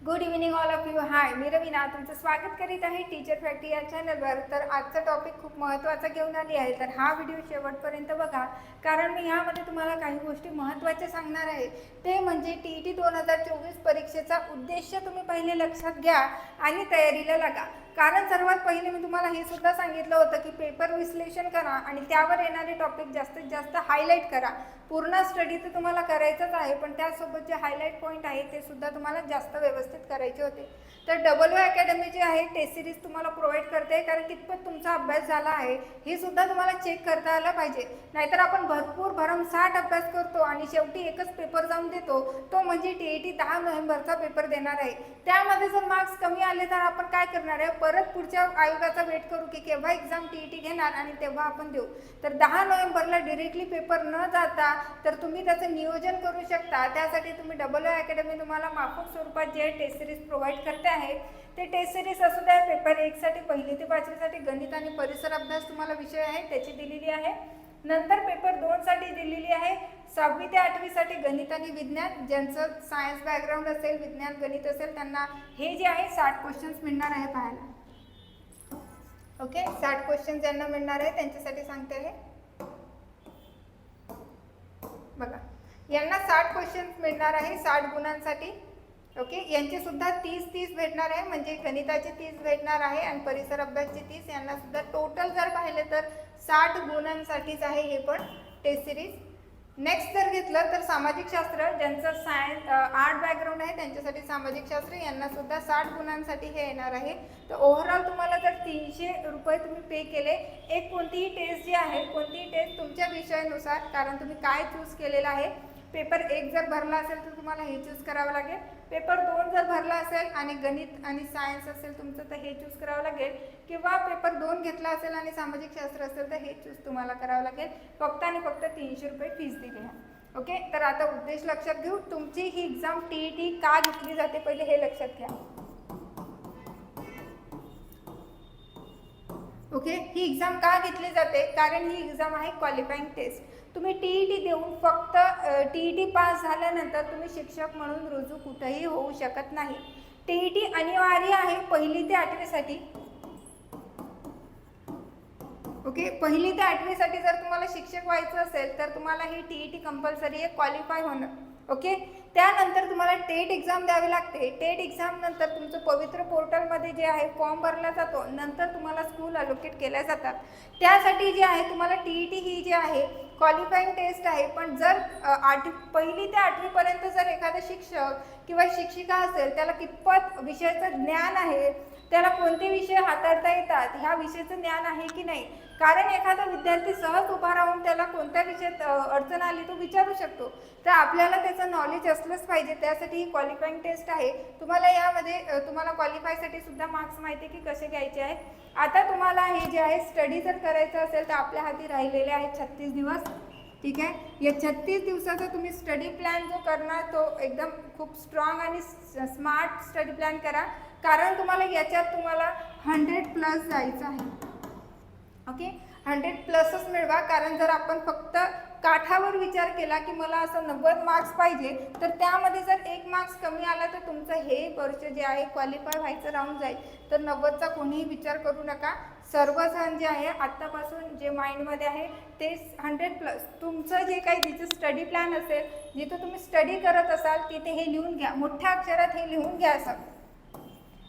Good evening all of you hi मी रवीना तुमचं स्वागत करीत आहे टीचर फॅक्टरी या चॅनलवर तर आजचा टॉपिक खूप महत्त्वाचा घेऊन आली आहे. तर हा व्हिडिओ शेवटपर्यंत बघा. कारण मी ह्यामध्ये तुम्हाला काही गोष्टी महत्त्वाच्या सांगणार आहे. ते म्हणजे टी ई टी दोन हजार चोवीस परीक्षेचा उद्देश तुम्ही पहिले लक्षात घ्या आणि तयारीला लागा. कारण सर्वात पहिले मी तुम्हाला हे सुद्धा सांगितलं होतं की पेपर विश्लेषण करा आणि त्यावर येणारे टॉपिक जास्तीत जास्त हायलाईट करा. पूर्ण स्टडी तर तुम्हाला करायचंच आहे पण त्यासोबत जे हायलाईट पॉईंट आहे ते सुद्धा तुम्हाला जास्त व्यवस्थित करायचे होते. तर डबल ओ अकॅडमी जी आहे टेस्ट सिरीज तुम्हाला प्रोव्हाइड करते कारण कितपत तुमचा अभ्यास झाला आहे हे सुद्धा तुम्हाला चेक करता आलं पाहिजे. नाहीतर आपण भरपूर भरमसाठ अभ्यास करतो आणि शेवटी एकच पेपर जाऊन देतो तो म्हणजे टी ई टी दहा नोव्हेंबरचा पेपर देणार आहे. त्यामध्ये जर मार्क्स कमी आले तर आपण काय करणार आहे? परत पुढच्या आयोगाचा वेट करू की केव्हा एक्झाम टी ई टी घेणार आणि तेव्हा आपण देऊ. तर दहा नोव्हेंबरला डिरेक्टली पेपर न जाता तर तुम्ही त्याचं नियोजन करू शकता. त्यासाठी तुम्ही डबल ओ अकॅडमी तुम्हाला माफक स्वरूपात जे टेस्ट सिरीज प्रोव्हाइड करते आहे ते टेस्ट सिरीज असू द्या पेपर एकसाठी पहिली ते पाचवीसाठी गणित आणि परिसर अभ्यास तुम्हाला विषय आहे त्याची दिलेली आहे. नंतर पेपर दोनसाठी दिलेली आहे सहावी ते आठवीसाठी गणित आणि विज्ञान ज्यांचं सायन्स बॅकग्राऊंड असेल विज्ञान गणित असेल त्यांना हे जे आहे साठ क्वेश्चन्स मिळणार आहे पाहायला. ओके साठ क्वेश्चन ज्यांना मिळणार आहे त्यांच्यासाठी सांगते आहे बघा यांना साठ क्वेश्चन्स मिळणार आहे साठ गुणांसाठी. ओके यांचे सुद्धा तीस तीस भेटणार आहे म्हणजे गणिताचे तीस भेटणार आहे आणि परिसर अभ्यासचे तीस यांना सुद्धा टोटल जर पाहिले तर साठ गुणांसाठीच आहे हे पण टेस्ट सिरीज नेक्स्ट जर घेतलं तर सामाजिक शास्त्र ज्यांचं सायन्स आर्ट बॅकग्राऊंड आहे त्यांच्यासाठी सामाजिक शास्त्र यांना सुद्धा साठ गुणांसाठी हे येणार आहे. तर ओव्हरऑल तुम्हाला जर तीनशे रुपये तुम्ही पे केले एक कोणतीही टेस्ट जी आहे कोणतीही टेस्ट तुमच्या विषयानुसार कारण तुम्ही काय चूज केलेलं आहे पेपर एक जर भरला असेल तर तुम्हाला हे चूज करावं लागेल. पेपर दोन जर भरला असेल आणि गणित आणि सायन्स असेल तुमचं तर हे चूज करावं लागेल. किंवा पेपर दोन घेतला असेल आणि सामाजिक शास्त्र असेल तर हे चूज तुम्हाला करावं लागेल. फक्त आणि फक्त तीनशे रुपये फीज दिली आहे ओके तर आता उद्देश लक्षात घेऊ. तुमची ही एक्झाम टी ई टी का घेतली जाते? पहिले हे लक्षात घ्या. ओके ही एक्झाम का घेतली जाते? कारण ही एक्झाम आहे क्वालिफाईंग टेस्ट तुम्ही टी ई टी देऊन फक्त टी ई टी पास झाल्यानंतर तुम्ही शिक्षक म्हणून रुजू कुठंही होऊ शकत नाही. टी ई टी अनिवार्य आहे पहिली ते आठवीसाठी ओके पहिली ते आठवीसाठी जर तुम्हाला शिक्षक व्हायचं असेल तर तुम्हाला ही टी ई टी कंपल्सरी आहे क्वालिफाय होणं. ओके? त्यानंतर तुम्हाला टेट एक्झाम द्यावी लागते. टेट एक्झाम नंतर तुमचं पवित्र पोर्टलमध्ये जे आहे फॉर्म भरला जातो. नंतर तुम्हाला स्कूल अलोकेट केल्या जातात. त्यासाठी जे आहे तुम्हाला टी ई टी ही जी आहे क्वालिफाईंग टेस्ट आहे पण जर आठवी पहिली ते आठवीपर्यंत जर एखादा शिक्षक किंवा शिक्षिका असेल त्याला कितपत विषयाचं ज्ञान आहे त्याला कोणते विषय हाताळता येतात ह्या विषयाचं ज्ञान आहे की नाही? कारण एखादा विद्यार्थी सहज उभा राहून त्याला कोणत्या विषयात अडचण आली तो विचारू शकतो. तर आपल्याला त्याचं नॉलेज असलंच पाहिजे. त्यासाठी ही क्वालिफाईंग टेस्ट आहे. तुम्हाला यामध्ये तुम्हाला क्वालिफायसाठी सुद्धा मार्क्स माहिती आहे की कसे घ्यायचे आहे आता तुम्हाला हे जे आहे स्टडी जर करायचं असेल तर आपल्या हाती राहिलेले आहेत छत्तीस दिवस. ठीक आहे? या छत्तीस दिवसाचा तुम्ही स्टडी प्लॅन जो करणार तो एकदम खूप स्ट्रॉंग आणि स्मार्ट स्टडी प्लॅन करा. कारण तुम्हाला याच्यात तुम्हाला हंड्रेड प्लस जायचं आहे. ओके हंड्रेड प्लसच मिळवा. कारण जर आपण फक्त काठावर विचार केला की मला असं नव्वद मार्क्स पाहिजे तर त्यामध्ये जर एक मार्क्स कमी आला तर तुमचं हे वर्ष जे आहे क्वालिफाय व्हायचं राहून जाईल. तर नव्वदचा कोणीही विचार करू नका. सर्वजण जे आहे आत्तापासून जे माइंडमध्ये आहे ते हंड्रेड प्लस तुमचं जे काही जिथं स्टडी प्लॅन असेल जिथं तुम्ही स्टडी करत असाल तिथे हे लिहून घ्या. मोठ्या अक्षरात हे लिहून घ्या असं.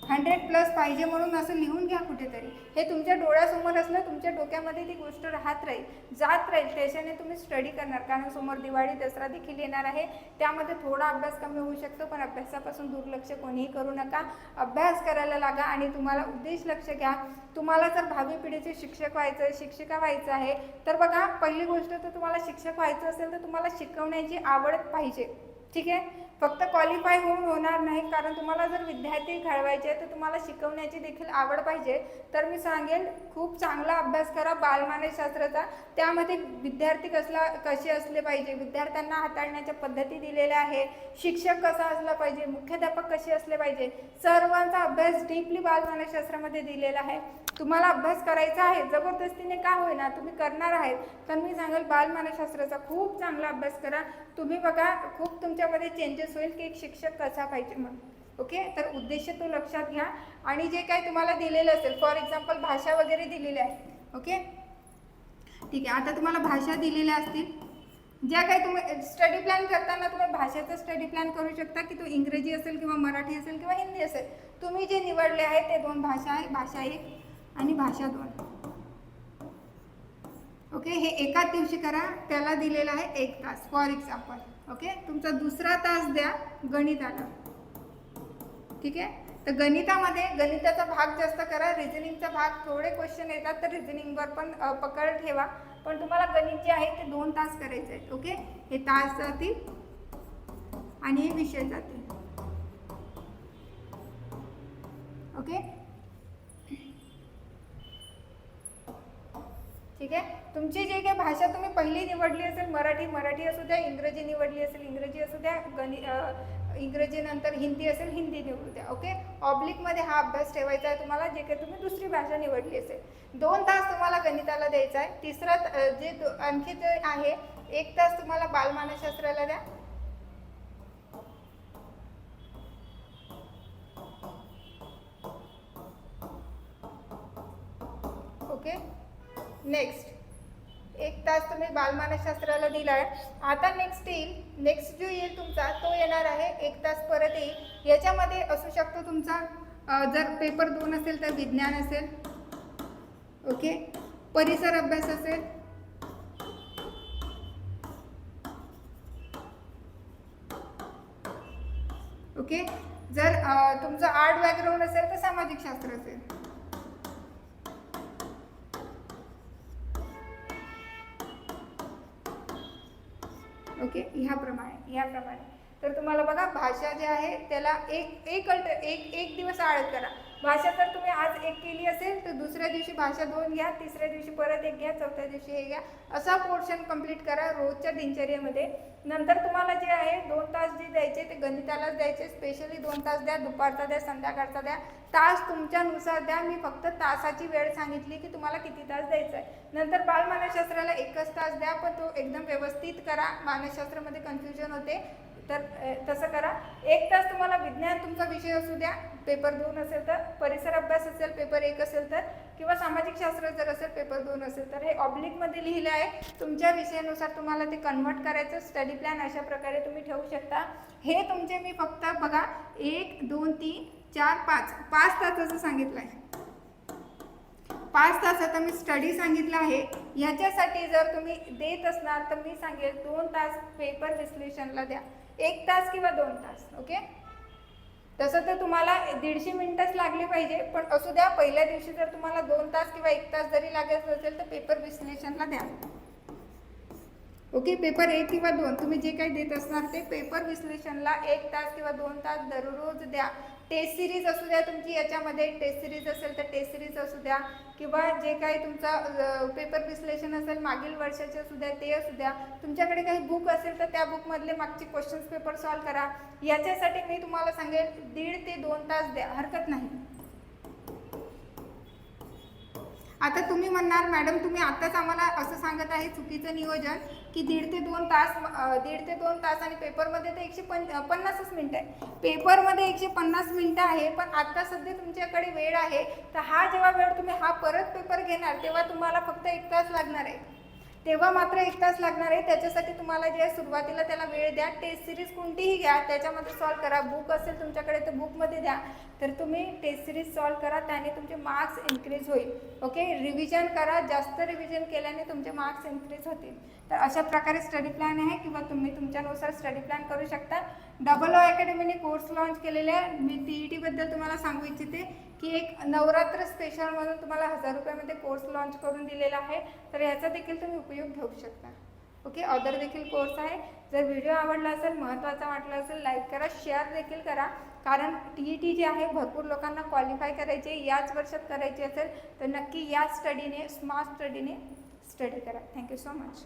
हंड्रेड प्लस पाहिजे म्हणून असं लिहून घ्या कुठेतरी. हे तुमच्या डोळ्यासमोर असलं तुमच्या डोक्यामध्ये ती गोष्ट राहत राहील जात राहील. त्याच्याने तुम्ही स्टडी करणार. कारण समोर दिवाळी दसरा देखील येणार आहे. त्यामध्ये थोडा अभ्यास कमी होऊ शकतो पण अभ्यासापासून दुर्लक्ष कोणीही करू नका. अभ्यास करायला लागा आणि तुम्हाला उद्देश लक्ष घ्या. तुम्हाला जर भावी पिढीचे शिक्षक व्हायचं आहे शिक्षिका व्हायचं आहे तर बघा पहिली गोष्ट तर तुम्हाला शिक्षक व्हायचं असेल तर तुम्हाला शिकवण्याची आवड पाहिजे. ठीक आहे? फक्त क्वालिफाय होऊन होणार नाही. कारण तुम्हाला जर विद्यार्थी घडवायचे तर तुम्हाला शिकवण्याची देखील आवड पाहिजे. तर मी सांगेन खूप चांगला अभ्यास करा बालमानसशास्त्राचा त्यामध्ये विद्यार्थी कसला कसे असले पाहिजे? विद्यार्थ्यांना हाताळण्याच्या पद्धती दिलेल्या आहे शिक्षक कसा असला पाहिजे? मुख्याध्यापक कसे असले पाहिजे? सर्वांचा अभ्यास डीपली बालमानसशास्त्रामध्ये दिलेला आहे. तुम्हाला अभ्यास करायचा आहे जबरदस्तीने का होईना तुम्ही करणार आहेत. तर मी सांगेल बालमानसशास्त्राचा खूप चांगला अभ्यास करा. तुम्ही बघा खूप तुमच्यामध्ये चेंजेस होईल की एक शिक्षक कसा पाहिजे म्हणून. ओके? तर उद्देश तो लक्षात घ्या. आणि जे काही तुम्हाला दिलेलं असेल फॉर एक्झाम्पल भाषा वगैरे दिलेली आहे ओके? ठीक आहे आता तुम्हाला भाषा दिलेल्या असतील. ज्या काही तुम्ही स्टडी प्लॅन करताना तुम्ही भाषेचा स्टडी प्लॅन करू शकता की तो इंग्रजी असेल किंवा मराठी असेल किंवा हिंदी असेल. तुम्ही जे निवडले आहे ते दोन भाषा आहे भाषा एक. आणि भाषा दोन. ओके हे एकाच दिवशी करा त्याला दिलेला आहे एक तास फॉर एक्झाम्पल ओके तुमचा दुसरा तास द्या गणिताला. ठीक? आहे तर गणितामध्ये गणिताचा भाग जास्त करा रिझनिंगचा भाग थोडे क्वेश्चन येतात तर रिझनिंगवर पण पकड ठेवा. पण तुम्हाला गणित जे आहे ते दोन तास करायचे आहेत. ओके हे तास जातील आणि हे विषय जातील. ओके ठीक आहे? तुमची जे काही भाषा तुम्ही पहिली निवडली असेल मराठी मराठी असू द्या इंग्रजी निवडली असेल इंग्रजी असू द्या गणि इंग्रजीनंतर हिंदी असेल हिंदी निवडू द्या ओके? ऑब्लिकमध्ये हा अभ्यास ठेवायचा आहे तुम्हाला जे काही तुम्ही दुसरी भाषा निवडली असेल. दोन तास तुम्हाला गणिताला द्यायचा आहे. तिसरा जे आणखी जे आहे एक तास तुम्हाला बालमानसशास्त्राला द्या. ओके? नेक्स्ट एक तास तुम्ही बालमानसशास्त्राला दिला आहे आता नेक्स्ट येईल. नेक्स्ट जो येईल तुमचा तो येणार आहे. एक तास परत येईल. याच्यामध्ये असू शकतो तुमचा जर पेपर दोन असेल तर विज्ञान असेल. ओके? परिसर अभ्यास असेल. ओके? जर तुमचं आर्ट बॅकग्राऊंड असेल तर सामाजिक शास्त्र असेल. ओके? ह्याप्रमाणे ह्याप्रमाणे तर तुम्हाला बघा भाषा जे आहे त्याला एक एक अल्ट एक एक दिवस आळत करा. भाषा जर तुम्ही आज एक केली असेल तर दुसऱ्या दिवशी भाषा दोन घ्या तिसऱ्या दिवशी परत एक घ्या चौथ्या दिवशी हे घ्या. असा पोर्शन कंप्लीट करा रोजच्या दिनचर्येमध्ये. नंतर तुम्हाला जे आहे दोन तास जे द्यायचे ते गणितालाच द्यायचे. स्पेशली दोन तास द्या दुपारचा द्या संध्याकाळचा द्या. तास तुमच्यानुसार द्या. मी फक्त तासाची वेळ सांगितली की तुम्हाला किती तास द्यायचा आहे. नंतर बालमानसशास्त्राला एकच तास द्या पण तो एकदम व्यवस्थित करा. मानसशास्त्रामध्ये कन्फ्युजन होते. तर तसं करा. एक तास तुम्हाला विज्ञान तुमचा विषय असू द्या पेपर दोन असेल तर परिसर अभ्यास असेल पेपर एक असेल तर किंवा सामाजिक शास्त्र जर असेल पेपर दोन असेल तर हे ऑब्लिकमध्ये लिहिलं आहे. तुमच्या विषयानुसार तुम्हाला ते कन्व्हर्ट करायचं स्टडी प्लॅन अशा प्रकारे तुम्ही ठेवू शकता. हे तुमचे मी फक्त बघा एक दोन तीन चार पाच पाच तासाचं सांगितलं आहे पाच तास आता मी स्टडी सांगितलं आहे. याच्यासाठी जर तुम्ही देत असणार तर मी सांगेल दोन तास पेपर विश्लेषणला द्या. एक तास किंवा दोन तास ओके तसं तर तुम्हाला दीडशे मिनटंच लागले पाहिजे पण असू द्या पहिल्या दिवशी जर तुम्हाला दोन तास किंवा एक तास जरी लागत असेल तर पेपर विश्लेषणला द्या. ओके पेपर एक किंवा दोन. तुम्ही जे काही देत असणार ते पेपर विश्लेषणला एक तास किंवा दोन तास दररोज द्या. टेस्ट सिरीज असू द्या तुमची याच्यामध्ये टेस्ट सिरीज असेल तर टेस्ट सिरीज असू द्या. किंवा जे काही तुमचा पेपर विश्लेषण असेल मागील वर्षाचे असू द्या ते असू द्या. तुमच्याकडे काही बुक असेल तर त्या बुकमधले मागचे क्वेश्चन्स पेपर सॉल्व करा. याच्यासाठी मी तुम्हाला सांगेन दीड ते दोन तास द्या. हरकत नाही. आता तुम्ही म्हणणार मॅडम तुम्ही आत्ताच आम्हाला असं सांगत आहे चुकीचं नियोजन की दीड ते दोन तास दीड ते दोन तास आणि पेपरमध्ये तर एकशे पं पन्नासच मिनटं आहे. पेपरमध्ये एकशे पन्नास मिनटं आहे पण आत्ता सध्या तुमच्याकडे वेळ आहे तर हा जेव्हा वेळ तुम्ही हा परत पेपर घेणार तेव्हा तुम्हाला फक्त एक तास लागणार आहे. तेव्हा मात्र एक तास लागणार आहे. त्याच्यासाठी तुम्हाला जे आहे सुरुवातीला त्याला वेळ द्या. टेस्ट सिरीज कोणतीही घ्या. त्याच्यामध्ये सॉल्व करा. बुक असेल तुमच्याकडे तर बुकमध्ये द्या. तर तुम्ही टेस्ट सिरीज सॉल्व करा. त्याने तुमचे मार्क्स इन्क्रीज होईल. ओके रिव्हिजन करा. जास्त रिव्हिजन केल्याने तुमचे मार्क्स इन्क्रीज होतील. तर अशा प्रकारे स्टडी प्लॅन आहे किंवा तुम्ही तुमच्यानुसार स्टडी प्लॅन करू शकता. डबल ओ अकॅडमीने कोर्स लॉन्च केलेले आहे. मी टी ई टीबद्दल तुम्हाला सांगू इच्छिते. की एक नवरात्र स्पेशल म्हणून तुम्हाला हजार रुपयामध्ये कोर्स लॉन्च करून दिलेला आहे. तर याचा देखील तुम्ही उपयोग घेऊ शकता. ओके अदर देखील कोर्स आहे. जर व्हिडिओ आवडला असेल महत्त्वाचा वाटला असेल लाईक करा शेअर देखील करा. कारण टी ई टी जे आहे भरपूर लोकांना क्वालिफाय करायचे याच वर्षात करायचे असेल तर नक्की या स्टडीने स्मार्ट स्टडीने स्टडी करा. Thank you so much